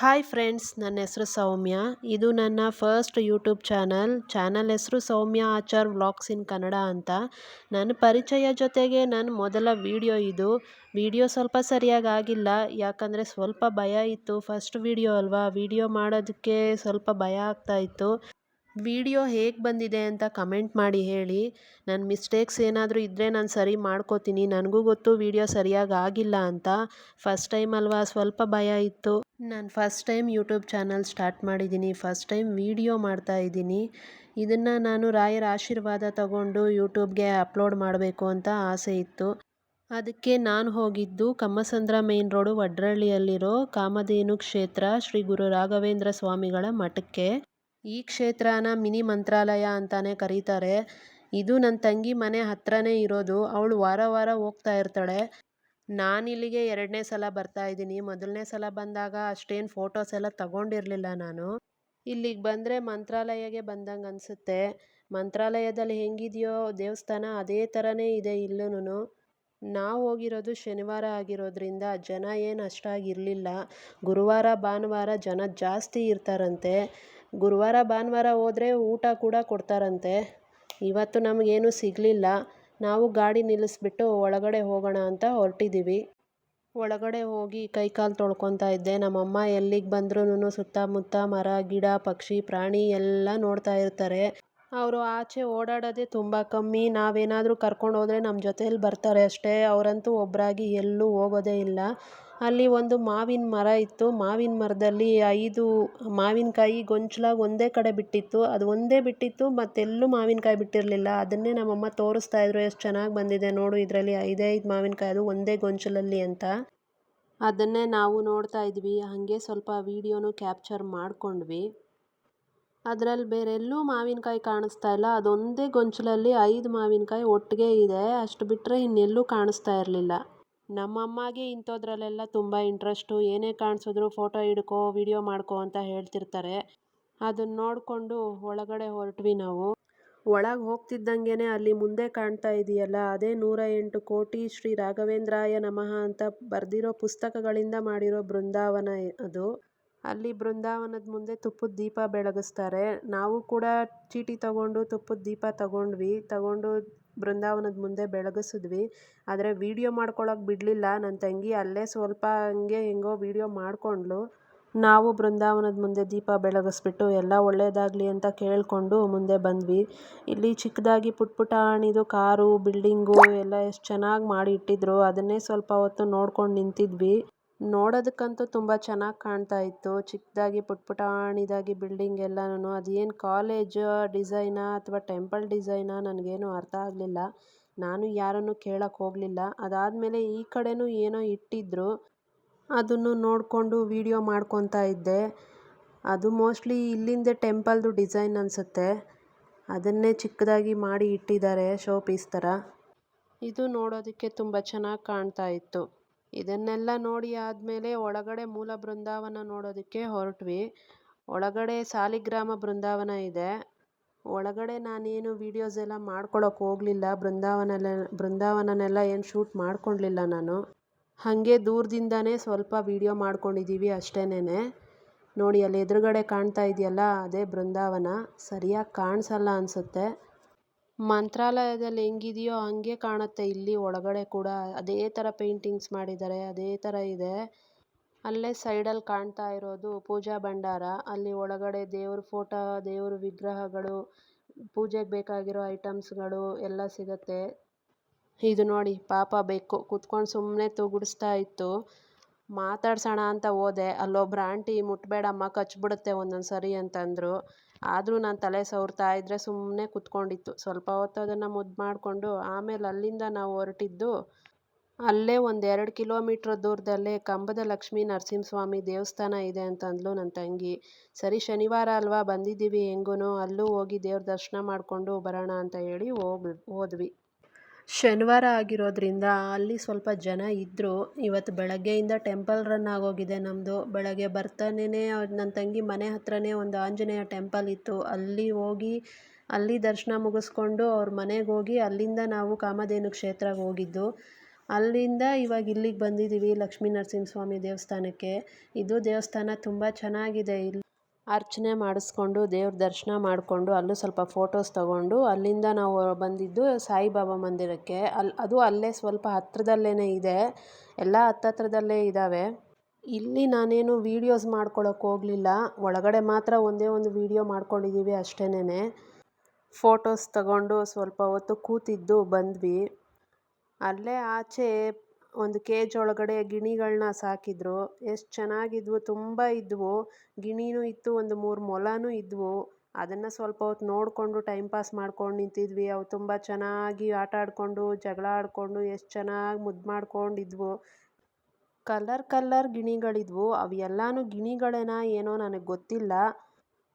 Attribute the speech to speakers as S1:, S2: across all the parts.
S1: Hi friends ನನ್ನ ಹೆಸರು ಸೌಮ್ಯ. ಇದು ನನ್ನ ಫಸ್ಟ್ ಯೂಟ್ಯೂಬ್ ಚಾನಲ್ ಚಾನಲ್ ಹೆಸರು ಸೌಮ್ಯ ಆಚಾರ್ ವ್ಲಾಗ್ಸ್ ಇನ್ ಕನ್ನಡ ಅಂತ. ನನ್ನ ಪರಿಚಯ ಜೊತೆಗೆ ನನ್ನ ಮೊದಲ ವಿಡಿಯೋ ಇದು. ವಿಡಿಯೋ ಸ್ವಲ್ಪ ಸರಿಯಾಗಿ ಆಗಿಲ್ಲ. ಯಾಕಂದರೆ ಸ್ವಲ್ಪ ಭಯ ಇತ್ತು. ಫಸ್ಟ್ ವಿಡಿಯೋ ಅಲ್ವಾ? ವಿಡಿಯೋ ಮಾಡೋದಕ್ಕೆ ಸ್ವಲ್ಪ ಭಯ ಆಗ್ತಾ ಇತ್ತು. ವಿಡಿಯೋ ಹೇಗೆ ಬಂದಿದೆ ಅಂತ ಕಮೆಂಟ್ ಮಾಡಿ ಹೇಳಿ. ನನ್ನ ಮಿಸ್ಟೇಕ್ಸ್ ಏನಾದರೂ ಇದ್ದರೆ ನಾನು ಸರಿ ಮಾಡ್ಕೋತೀನಿ. ನನಗೂ ಗೊತ್ತು ವಿಡಿಯೋ ಸರಿಯಾಗಿ ಆಗಿಲ್ಲ ಅಂತ. ಫಸ್ಟ್ ಟೈಮ್ ಅಲ್ವಾ? ಸ್ವಲ್ಪ ಭಯ ಇತ್ತು. ನಾನು first time YouTube channel start ಮಾಡಿದ್ದೀನಿ ಫಸ್ಟ್ ಟೈಮ್ ವಿಡಿಯೋ ಮಾಡ್ತಾ ಇದ್ದೀನಿ ಇದನ್ನು ನಾನು ರಾಯರ ಆಶೀರ್ವಾದ ತಗೊಂಡು ಯೂಟ್ಯೂಬ್ಗೆ ಅಪ್ಲೋಡ್ ಮಾಡಬೇಕು ಅಂತ ಆಸೆ ಇತ್ತು. ಅದಕ್ಕೆ ನಾನು ಹೋಗಿದ್ದು ಕಮ್ಮಸಂದ್ರ ಮೇನ್ ರೋಡು, ವಡ್ರಳ್ಳಿಯಲ್ಲಿರೋ ಕಾಮಧೇನು ಕ್ಷೇತ್ರ ಶ್ರೀ ಗುರು ರಾಘವೇಂದ್ರ ಸ್ವಾಮಿಗಳ ಮಠಕ್ಕೆ. ಈ ಕ್ಷೇತ್ರನ ಮಿನಿ ಮಂತ್ರಾಲಯ ಅಂತಾನೆ ಕರೀತಾರೆ. ಇದು ನನ್ನ ತಂಗಿ ಮನೆ ಹತ್ರನೇ ಇರೋದು. ಅವಳು ವಾರ ವಾರ ಹೋಗ್ತಾ ಇರ್ತಾಳೆ. ನಾನಿಲ್ಲಿಗೆ ಎರಡನೇ ಸಲ ಬರ್ತಾ ಇದ್ದೀನಿ. ಮೊದಲನೇ ಸಲ ಬಂದಾಗ ಅಷ್ಟೇನು ಫೋಟೋಸ್ ಎಲ್ಲ ತಗೊಂಡಿರಲಿಲ್ಲ ನಾನು. ಇಲ್ಲಿಗೆ ಬಂದರೆ ಮಂತ್ರಾಲಯಗೆ ಬಂದಂಗೆ ಅನಿಸುತ್ತೆ. ಮಂತ್ರಾಲಯದಲ್ಲಿ ಹೆಂಗಿದೆಯೋ ದೇವಸ್ಥಾನ ಅದೇ ಥರನೇ ಇದೆ ಇಲ್ಲೂ ನಾವು ಹೋಗಿರೋದು ಶನಿವಾರ ಆಗಿರೋದ್ರಿಂದ ಜನ ಏನು ಅಷ್ಟಾಗಿರಲಿಲ್ಲ ಗುರುವಾರ, ಭಾನುವಾರ ಜನ ಜಾಸ್ತಿ ಇರ್ತಾರಂತೆ. ಗುರುವಾರ, ಭಾನುವಾರ ಹೋದರೆ ಊಟ ಕೂಡ ಕೊಡ್ತಾರಂತೆ. ಇವತ್ತು ನಮಗೇನು ಸಿಗಲಿಲ್ಲ. ನಾವು ಗಾಡಿ ನಿಲ್ಲಿಸ್ಬಿಟ್ಟು ಒಳಗಡೆ ಹೋಗೋಣ ಅಂತ ಹೊರಟಿದ್ದೀವಿ ಒಳಗಡೆ ಹೋಗಿ ಕೈ ಕಾಲು ತೊಳ್ಕೊತಾ ಇದ್ದೆ. ನಮ್ಮಮ್ಮ ಎಲ್ಲಿಗೆ ಬಂದ್ರೂ ಸುತ್ತಮುತ್ತ ಮರ, ಗಿಡ, ಪಕ್ಷಿ, ಪ್ರಾಣಿ ಎಲ್ಲ ನೋಡ್ತಾ ಇರ್ತಾರೆ. ಅವರು ಆಚೆ ಓಡಾಡೋದೇ ತುಂಬ ಕಮ್ಮಿ. ನಾವೇನಾದರೂ ಕರ್ಕೊಂಡು ಹೋದರೆ ನಮ್ಮ ಜೊತೆಯಲ್ಲಿ ಬರ್ತಾರೆ ಅಷ್ಟೇ. ಅವರಂತೂ ಒಬ್ಬರಾಗಿ ಎಲ್ಲೂ ಹೋಗೋದೇ ಇಲ್ಲ. ಅಲ್ಲಿ ಒಂದು ಮಾವಿನ ಮರ ಇತ್ತು. ಮಾವಿನ ಮರದಲ್ಲಿ ಐದು ಮಾವಿನಕಾಯಿ ಗೊಂಚಲಾಗಿ ಒಂದೇ ಕಡೆ ಬಿಟ್ಟಿತ್ತು. ಅದು ಒಂದೇ ಬಿಟ್ಟಿತ್ತು, ಮತ್ತೆಲ್ಲೂ ಮಾವಿನಕಾಯಿ ಬಿಟ್ಟಿರಲಿಲ್ಲ. ಅದನ್ನೇ ನಮ್ಮಮ್ಮ ತೋರಿಸ್ತಾ ಇದ್ರು, ಎಷ್ಟು ಚೆನ್ನಾಗಿ ಬಂದಿದೆ ನೋಡು, ಇದರಲ್ಲಿ ಐದೈದು ಮಾವಿನಕಾಯಿ, ಅದು ಒಂದೇ ಗೊಂಚಲಲ್ಲಿ ಅಂತ. ಅದನ್ನೇ ನಾವು ನೋಡ್ತಾ ಇದ್ವಿ. ಹಾಗೆ ಸ್ವಲ್ಪ ವೀಡಿಯೋನು ಕ್ಯಾಪ್ಚರ್ ಮಾಡಿಕೊಂಡ್ವಿ. ಅದರಲ್ಲಿ ಬೇರೆಲ್ಲೂ ಮಾವಿನಕಾಯಿ ಕಾಣಿಸ್ತಾ ಇಲ್ಲ. ಅದೊಂದೇ ಗೊಂಚಲಲ್ಲಿ ಐದು ಮಾವಿನಕಾಯಿ ಒಟ್ಟಿಗೆ ಇದೆ. ಅಷ್ಟು ಬಿಟ್ಟರೆ ಇನ್ನೆಲ್ಲೂ ಕಾಣಿಸ್ತಾ ಇರಲಿಲ್ಲ. ನಮ್ಮಮ್ಮಗೆ ಇಂಥದ್ರಲ್ಲೆಲ್ಲ ತುಂಬ ಇಂಟ್ರೆಸ್ಟು ಏನೇ ಕಾಣಿಸಿದ್ರು ಫೋಟೋ ಹಿಡ್ಕೊ ವಿಡಿಯೋ ಮಾಡ್ಕೊ ಅಂತ ಹೇಳ್ತಿರ್ತಾರೆ. ಅದನ್ನ ನೋಡಿಕೊಂಡು ಒಳಗಡೆ ಹೊರಟ್ವಿ ನಾವು. ಒಳಗೆ ಹೋಗ್ತಿದ್ದಂಗೆ ಅಲ್ಲಿ ಮುಂದೆ ಕಾಣ್ತಾ ಇದೆಯಲ್ಲ, ಅದೇ ನೂರ ಎಂಟು ಕೋಟಿ ಶ್ರೀ ರಾಘವೇಂದ್ರಾಯ ನಮಃ ಅಂತ ಬರೆದಿರೋ ಪುಸ್ತಕಗಳಿಂದ ಮಾಡಿರೋ ಬೃಂದಾವನ ಅದು. ಅಲ್ಲಿ ಬೃಂದಾವನದ ಮುಂದೆ ತುಪ್ಪದ ದೀಪ ಬೆಳಗಿಸ್ತಾರೆ. ನಾವು ಕೂಡ ಚೀಟಿ ತಗೊಂಡು ತುಪ್ಪದ ದೀಪ ತಗೊಂಡ್ವಿ. ತಗೊಂಡು ಬೃಂದಾವನದ ಮುಂದೆ ಬೆಳಗಿಸಿದ್ವಿ. ಆದರೆ ವೀಡಿಯೋ ಮಾಡ್ಕೊಳ್ಳೋಕೆ ಬಿಡಲಿಲ್ಲ. ನನ್ನ ತಂಗಿ ಅಲ್ಲೇ ಸ್ವಲ್ಪ ಹಂಗೆ ಹೆಂಗೋ ವೀಡಿಯೋ ಮಾಡಿಕೊಂಡ್ಳು ನಾವು ಬೃಂದಾವನದ ಮುಂದೆ ದೀಪ ಬೆಳಗಿಸ್ಬಿಟ್ಟು ಎಲ್ಲ ಒಳ್ಳೆಯದಾಗಲಿ ಅಂತ ಕೇಳಿಕೊಂಡು ಮುಂದೆ ಬಂದ್ವಿ. ಇಲ್ಲಿ ಚಿಕ್ಕದಾಗಿ ಪುಟ್ ಪುಟಾಣಿದು ಕಾರು ಬಿಲ್ಡಿಂಗು ಎಲ್ಲ ಎಷ್ಟು ಚೆನ್ನಾಗಿ ಮಾಡಿ ಇಟ್ಟಿದ್ರು. ಅದನ್ನೇ ಸ್ವಲ್ಪ ಹೊತ್ತು ನೋಡ್ಕೊಂಡು ನಿಂತಿದ್ವಿ. ನೋಡೋದಕ್ಕಂತೂ ತುಂಬ ಚೆನ್ನಾಗಿ ಕಾಣ್ತಾ ಇತ್ತು. ಚಿಕ್ಕದಾಗಿ ಪುಟ್ ಪುಟಾಣಿದಾಗಿ ಬಿಲ್ಡಿಂಗ್ ಎಲ್ಲನೂ ಅದೇನು ಕಾಲೇಜ್ ಡಿಸೈನಾ ಅಥವಾ ಟೆಂಪಲ್ ಡಿಸೈನಾ ನನಗೇನು ಅರ್ಥ ಆಗಲಿಲ್ಲ. ನಾನು ಯಾರನ್ನು ಕೇಳಕ್ಕೆ ಹೋಗಲಿಲ್ಲ. ಅದಾದಮೇಲೆ ಈ ಕಡೆನೂ ಏನೋ ಇಟ್ಟಿದ್ರು. ಅದನ್ನು ನೋಡಿಕೊಂಡು ವೀಡಿಯೋ ಮಾಡ್ಕೊತಾ ಇದ್ದೆ. ಅದು ಮೋಸ್ಟ್ಲಿ ಇಲ್ಲಿಂದ ಟೆಂಪಲ್ದು ಡಿಸೈನ್ ಅನಿಸುತ್ತೆ. ಅದನ್ನೇ ಚಿಕ್ಕದಾಗಿ ಮಾಡಿ ಇಟ್ಟಿದ್ದಾರೆ ಶೋ ಪೀಸ್ ಥರ. ಇದು ನೋಡೋದಕ್ಕೆ ತುಂಬ ಚೆನ್ನಾಗಿ ಕಾಣ್ತಾ ಇತ್ತು. ಇದನ್ನೆಲ್ಲ ನೋಡಿ ಆದಮೇಲೆ ಒಳಗಡೆ ಮೂಲ ಬೃಂದಾವನ ನೋಡೋದಕ್ಕೆ ಹೊರಟ್ವಿ. ಒಳಗಡೆ ಸಾಲಿಗ್ರಾಮ ಬೃಂದಾವನ ಇದೆ. ಒಳಗಡೆ ನಾನೇನು ವೀಡಿಯೋಸ್ ಎಲ್ಲ ಮಾಡ್ಕೊಳಕ್ಕೆ ಹೋಗಲಿಲ್ಲ. ಬೃಂದಾವನಲ್ಲ, ಬೃಂದಾವನನೆಲ್ಲ ಏನು ಶೂಟ್ ಮಾಡ್ಕೊಳ್ಲಿಲ್ಲ ನಾನು. ಹಾಗೆ ದೂರದಿಂದನೇ ಸ್ವಲ್ಪ ವೀಡಿಯೋ ಮಾಡ್ಕೊಂಡಿದ್ದೀವಿ ಅಷ್ಟೇನೆ ನೋಡಿ ಅಲ್ಲಿ ಎದುರುಗಡೆ ಕಾಣ್ತಾ ಇದೆಯಲ್ಲ, ಅದೇ ಬೃಂದಾವನ. ಸರಿಯಾಗಿ ಕಾಣಿಸಲ್ಲ ಅನಿಸುತ್ತೆ. ಮಂತ್ರಾಲಯದಲ್ಲಿ ಹೆಂಗಿದೆಯೋ ಹಂಗೆ ಕಾಣುತ್ತೆ. ಇಲ್ಲಿ ಒಳಗಡೆ ಕೂಡ ಅದೇ ತರ ಪೇಂಟಿಂಗ್ಸ್ ಮಾಡಿದ್ದಾರೆ, ಅದೇ ತರ ಇದೆ. ಅಲ್ಲೇ ಸೈಡಲ್ಲಿ ಕಾಣ್ತಾ ಇರೋದು ಪೂಜಾ ಭಂಡಾರ. ಅಲ್ಲಿ ಒಳಗಡೆ ದೇವ್ರ ಫೋಟೋ, ದೇವ್ರ ವಿಗ್ರಹಗಳು, ಪೂಜೆಗೆ ಬೇಕಾಗಿರೋ ಐಟಮ್ಸ್ಗಳು ಎಲ್ಲ ಸಿಗುತ್ತೆ. ಇದು ನೋಡಿ, ಪಾಪ ಬೆಕ್ಕು. ಕುತ್ಕೊಂಡು ಸುಮ್ಮನೆ ತೂಗುಡಿಸ್ತಾ ಇತ್ತು. ಮಾತಾಡ್ಸೋಣ ಅಂತ ಹೋದೆ. ಅಲ್ಲೊಬ್ರು ಆಂಟಿ, ಮುಟ್ಬೇಡಮ್ಮ, ಕಚ್ಬಿಡುತ್ತೆ ಒಂದೊಂದು ಸರಿ ಅಂತಂದರು. ಆದರೂ ನಾನು ತಲೆ ಸವರ್ತಾ ಇದ್ದರೆ ಸುಮ್ಮನೆ ಕುತ್ಕೊಂಡಿತ್ತು. ಸ್ವಲ್ಪ ಹೊತ್ತು ಅದನ್ನು ಮುದ್ದು ಮಾಡಿಕೊಂಡು ಆಮೇಲೆ ಅಲ್ಲಿಂದ ನಾವು ಹೊರಟಿದ್ದು ಅಲ್ಲೇ ಒಂದು ಎರಡು ಕಿಲೋಮೀಟ್ರ್ ದೂರದಲ್ಲೇ ಕಂಬದ ಲಕ್ಷ್ಮೀ ನರಸಿಂಹಸ್ವಾಮಿ ದೇವಸ್ಥಾನ ಇದೆ ಅಂತಂದ್ಲು ನನ್ನ ತಂಗಿ. ಸರಿ ಶನಿವಾರ ಅಲ್ವಾ ಬಂದಿದ್ದೀವಿ ಹೆಂಗೂ ಅಲ್ಲೂ ಹೋಗಿ ದೇವ್ರ ದರ್ಶನ ಮಾಡಿಕೊಂಡು ಬರೋಣ ಅಂತ ಹೇಳಿ ಹೋಗಿ ಹೋದ್ವಿ. ಶನಿವಾರ ಆಗಿರೋದ್ರಿಂದ ಅಲ್ಲಿ ಸ್ವಲ್ಪ ಜನ ಇದ್ದರು ಇವತ್ತು ಬೆಳಗ್ಗೆಯಿಂದ ಟೆಂಪಲ್ ರನ್ ಆಗೋಗಿದೆ ನಮ್ಮದು ಬೆಳಗ್ಗೆ ಬರ್ತಾನೇ ನನ್ನ ತಂಗಿ ಮನೆ ಹತ್ರನೇ ಒಂದು ಆಂಜನೇಯ ಟೆಂಪಲ್ ಇತ್ತು. ಅಲ್ಲಿ ಹೋಗಿ, ಅಲ್ಲಿ ದರ್ಶನ ಮುಗಿಸ್ಕೊಂಡು ಅವ್ರ ಮನೆಗೆ ಹೋಗಿ ಅಲ್ಲಿಂದ ನಾವು ಕಾಮಧೇನು ಕ್ಷೇತ್ರಕ್ಕೆ ಹೋಗಿದ್ದು. ಅಲ್ಲಿಂದ ಇವಾಗ ಇಲ್ಲಿಗೆ ಬಂದಿದ್ದೀವಿ ಲಕ್ಷ್ಮೀ ನರಸಿಂಹಸ್ವಾಮಿ ದೇವಸ್ಥಾನಕ್ಕೆ. ಇದು ದೇವಸ್ಥಾನ ತುಂಬ ಚೆನ್ನಾಗಿದೆ. ಇಲ್ಲಿ ಅರ್ಚನೆ ಮಾಡಿಸ್ಕೊಂಡು, ದೇವ್ರ ದರ್ಶನ ಮಾಡಿಕೊಂಡು ಅಲ್ಲೂ ಸ್ವಲ್ಪ ಫೋಟೋಸ್ ತಗೊಂಡು, ಅಲ್ಲಿಂದ ನಾವು ಬಂದಿದ್ದು ಸಾಯಿಬಾಬಾ ಮಂದಿರಕ್ಕೆ. ಅಲ್ಲಿ ಅದು ಅಲ್ಲೇ ಸ್ವಲ್ಪ ಹತ್ತಿರದಲ್ಲೇ ಇದೆ. ಎಲ್ಲ ಹತ್ತತ್ರದಲ್ಲೇ ಇದ್ದಾವೆ ಇಲ್ಲಿ ನಾನೇನು ವೀಡಿಯೋಸ್ ಮಾಡ್ಕೊಳಕ್ಕೆ ಹೋಗಲಿಲ್ಲ. ಒಳಗಡೆ ಮಾತ್ರ ಒಂದೇ ಒಂದು ವೀಡಿಯೋ ಮಾಡ್ಕೊಂಡಿದ್ದೀವಿ ಅಷ್ಟೇನೆ ಫೋಟೋಸ್ ತಗೊಂಡು ಸ್ವಲ್ಪ ಹೊತ್ತು ಕೂತಿದ್ದು ಬಂದ್ವಿ. ಅಲ್ಲೇ ಆಚೆ ಒಂದು ಕೇಜ್ ಒಳಗಡೆ ಗಿಣಿಗಳನ್ನ ಸಾಕಿದ್ರು, ಎಷ್ಟು ಚೆನ್ನಾಗಿದ್ವು, ತುಂಬ ಇದ್ವು. ಗಿಣಿನೂ ಇತ್ತು, ಒಂದು ಮೂರು ಮೊಲನೂ ಇದ್ವು. ಅದನ್ನು ಸ್ವಲ್ಪ ಹೊತ್ತು ನೋಡಿಕೊಂಡು ಟೈಮ್ ಪಾಸ್ ಮಾಡ್ಕೊಂಡು ನಿಂತಿದ್ವಿ. ಅವು ತುಂಬ ಚೆನ್ನಾಗಿ ಆಟ ಆಡಿಕೊಂಡು, ಜಗಳ ಆಡಿಕೊಂಡು, ಎಷ್ಟು ಚೆನ್ನಾಗಿ ಮುದ್ದು ಮಾಡ್ಕೊಂಡಿದ್ವು. Colour colour ಗಿಣಿಗಳಿದ್ವು. ಅವು ಎಲ್ಲನೂ ಗಿಣಿಗಳೇನಾ ಏನೋ ನನಗೆ ಗೊತ್ತಿಲ್ಲ.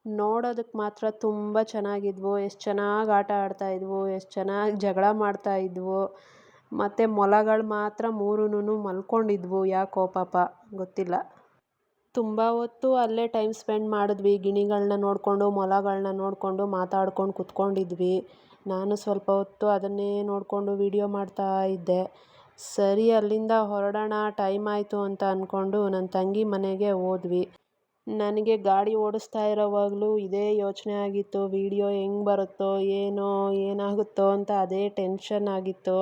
S1: ನೋಡೋದಕ್ಕೆ ಮಾತ್ರ ತುಂಬ ಚೆನ್ನಾಗಿದ್ವು. ಎಷ್ಟು ಚೆನ್ನಾಗಿ ಆಟ ಆಡ್ತಾಯಿದ್ವು ಎಷ್ಟು ಚೆನ್ನಾಗಿ ಜಗಳ ಮಾಡ್ತಾಯಿದ್ವು ಮತ್ತು ಮೊಲಗಳು ಮಾತ್ರ ಮೂರೂನು ಮಲ್ಕೊಂಡಿದ್ವು. ಯಾಕೋ ಪಾಪ. ಗೊತ್ತಿಲ್ಲ. ತುಂಬ ಹೊತ್ತು ಅಲ್ಲೇ ಟೈಮ್ ಸ್ಪೆಂಡ್ ಮಾಡಿದ್ವಿ. ಗಿಣಿಗಳನ್ನ ನೋಡಿಕೊಂಡು ಮೊಲಗಳನ್ನ ನೋಡಿಕೊಂಡು ಮಾತಾಡ್ಕೊಂಡು ಕುತ್ಕೊಂಡಿದ್ವಿ. ನಾನು ಸ್ವಲ್ಪ ಹೊತ್ತು ಅದನ್ನೇ ನೋಡಿಕೊಂಡು ವೀಡಿಯೋ ಮಾಡ್ತಾ ಇದ್ದೆ. ಸರಿ, ಅಲ್ಲಿಂದ ಹೊರಡೋಣ. ಟೈಮ್ ಆಯಿತು ಅಂತ ಅಂದ್ಕೊಂಡು ನನ್ನ ತಂಗಿ ಮನೆಗೆ ಹೋದ್ವಿ. ನನಗೆ ಗಾಡಿ ಓಡಿಸ್ತಾ ಇರೋವಾಗಲೂ ಇದೇ ಯೋಚನೆ ಆಗಿತ್ತು. ವೀಡಿಯೋ ಹೆಂಗೆ ಬರುತ್ತೋ, ಏನೋ ಏನಾಗುತ್ತೋ ಅಂತ ಅದೇ ಟೆನ್ಷನ್ ಆಗಿತ್ತು.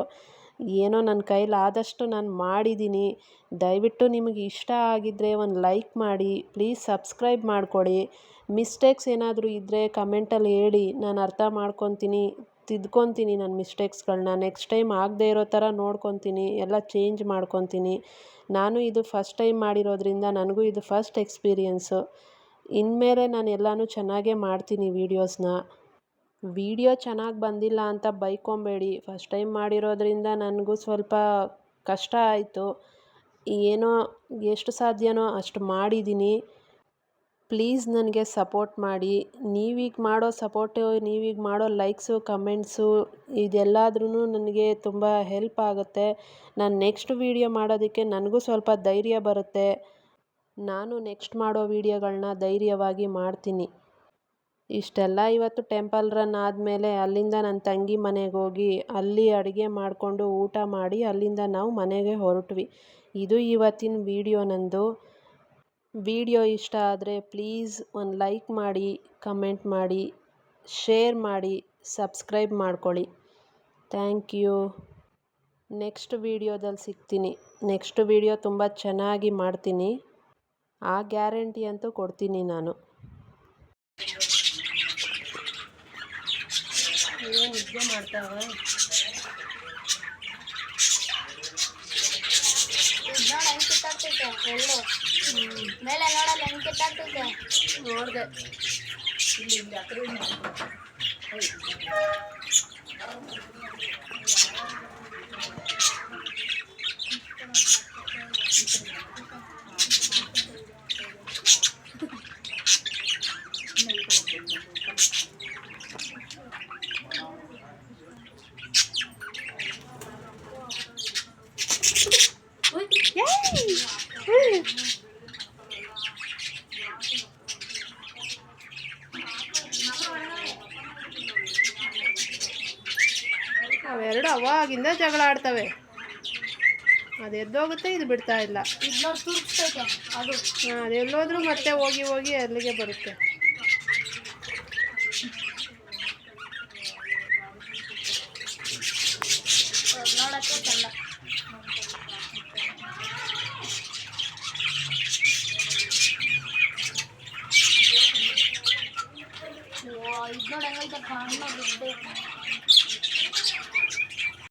S1: ಏನೋ ನನ್ನ ಕೈಲಾದಷ್ಟು ನಾನು ಮಾಡಿದ್ದೀನಿ. ದಯವಿಟ್ಟು ನಿಮಗೆ ಇಷ್ಟ ಆಗಿದ್ದರೆ ಒಂದು ಲೈಕ್ ಮಾಡಿ, ಪ್ಲೀಸ್ ಸಬ್ಸ್ಕ್ರೈಬ್ ಮಾಡಿಕೊಡಿ. ಮಿಸ್ಟೇಕ್ಸ್ ಏನಾದರೂ ಇದ್ದರೆ ಕಮೆಂಟಲ್ಲಿ ಹೇಳಿ, ನಾನು ಅರ್ಥ ಮಾಡ್ಕೊತೀನಿ, ತಿದ್ಕೊತೀನಿ ನನ್ನ ಮಿಸ್ಟೇಕ್ಸ್ಗಳನ್ನ ನೆಕ್ಸ್ಟ್ ಟೈಮ್ ಆಗದೇ ಇರೋ ಥರ ನೋಡ್ಕೊತೀನಿ, ಎಲ್ಲ ಚೇಂಜ್ ಮಾಡ್ಕೊತೀನಿ. ನಾನು ಇದು ಫಸ್ಟ್ ಟೈಮ್ ಮಾಡಿರೋದ್ರಿಂದ ನನಗೂ ಇದು ಫಸ್ಟ್ ಎಕ್ಸ್ಪೀರಿಯನ್ಸು. ಇನ್ಮೇಲೆ ನಾನು ಎಲ್ಲನೂ ಚೆನ್ನಾಗೇ ಮಾಡ್ತೀನಿ ವೀಡಿಯೋಸ್ನ. ವಿಡಿಯೋ ಚೆನ್ನಾಗಿ ಬಂದಿಲ್ಲ ಅಂತ ಬೈಕೊಬೇಡಿ. ಫಸ್ಟ್ ಟೈಮ್ ಮಾಡಿರೋದ್ರಿಂದ ನನಗೂ ಸ್ವಲ್ಪ ಕಷ್ಟ ಆಯಿತು. ಏನೋ, ಎಷ್ಟು ಸಾಧ್ಯನೋ ಅಷ್ಟು ಮಾಡಿದ್ದೀನಿ ಪ್ಲೀಸ್ ನನಗೆ ಸಪೋರ್ಟ್ ಮಾಡಿ. ನೀವೀಗ ಮಾಡೋ ಸಪೋರ್ಟು, ನೀವೀಗ ಮಾಡೋ ಲೈಕ್ಸು, ಕಮೆಂಟ್ಸು ಇದೆಲ್ಲಾದ್ರೂ ನನಗೆ ತುಂಬ ಹೆಲ್ಪ್ ಆಗುತ್ತೆ. ನಾನು ನೆಕ್ಸ್ಟ್ ವೀಡಿಯೋ ಮಾಡೋದಕ್ಕೆ ನನಗೂ ಸ್ವಲ್ಪ ಧೈರ್ಯ ಬರುತ್ತೆ. ನಾನು ನೆಕ್ಸ್ಟ್ ಮಾಡೋ ವೀಡಿಯೋಗಳನ್ನ ಧೈರ್ಯವಾಗಿ ಮಾಡ್ತೀನಿ. ಇಷ್ಟೆಲ್ಲ ಇವತ್ತು ಟೆಂಪಲ್ ರನ್ ಆದಮೇಲೆ ಅಲ್ಲಿಂದ ನನ್ನ ತಂಗಿ ಮನೆಗೆ ಹೋಗಿ ಅಲ್ಲಿ ಅಡುಗೆ ಮಾಡಿಕೊಂಡು ಊಟ ಮಾಡಿ ಅಲ್ಲಿಂದ ನಾವು ಮನೆಗೆ ಹೊರಟ್ವಿ. ಇದು ಇವತ್ತಿನ ವೀಡಿಯೋ ನಂದು. ವಿಡಿಯೋ ಇಷ್ಟ ಆದರೆ ಪ್ಲೀಸ್ ಒಂದು ಲೈಕ್ ಮಾಡಿ, ಕಮೆಂಟ್ ಮಾಡಿ, ಶೇರ್ ಮಾಡಿ, ಸಬ್ಸ್ಕ್ರೈಬ್ ಮಾಡ್ಕೊಳ್ಳಿ. Thank you. ನೆಕ್ಸ್ಟ್ ವೀಡಿಯೋದಲ್ಲಿ ಸಿಗ್ತೀನಿ. ನೆಕ್ಸ್ಟ್ ವೀಡಿಯೋ ತುಂಬ ಚೆನ್ನಾಗಿ ಮಾಡ್ತೀನಿ. ಆ ಗ್ಯಾರಂಟಿ ಅಂತೂ ಕೊಡ್ತೀನಿ ನಾನು. ನಿದ್ದೆ ಮಾಡ್ತಾವ
S2: ಹೆಂಗ್ ಮೇಲೆ ನೋಡಲ್ಲ ಹೆಂಗ್ ಕಿತ್ತಾಡ್ತೈತೆ
S1: ನೋಡಿದೆ. ಇಲ್ಲಿ ಅವೆರಡು ಅವಾಗಿಂದ ಜಗಳ ಆಡ್ತವೆ ಅದು ಎದ್ದೋಗುತ್ತೆ ಇದು ಬಿಡ್ತಾ ಇಲ್ಲ.
S2: ಅದು?
S1: ಎಲ್ಲೋದ್ರೂ ಮತ್ತೆ ಹೋಗಿ ಹೋಗಿ ಅಲ್ಲಿಗೆ ಬರುತ್ತೆ.
S2: ನೋಡಕ್ಕೆ ಚಂದ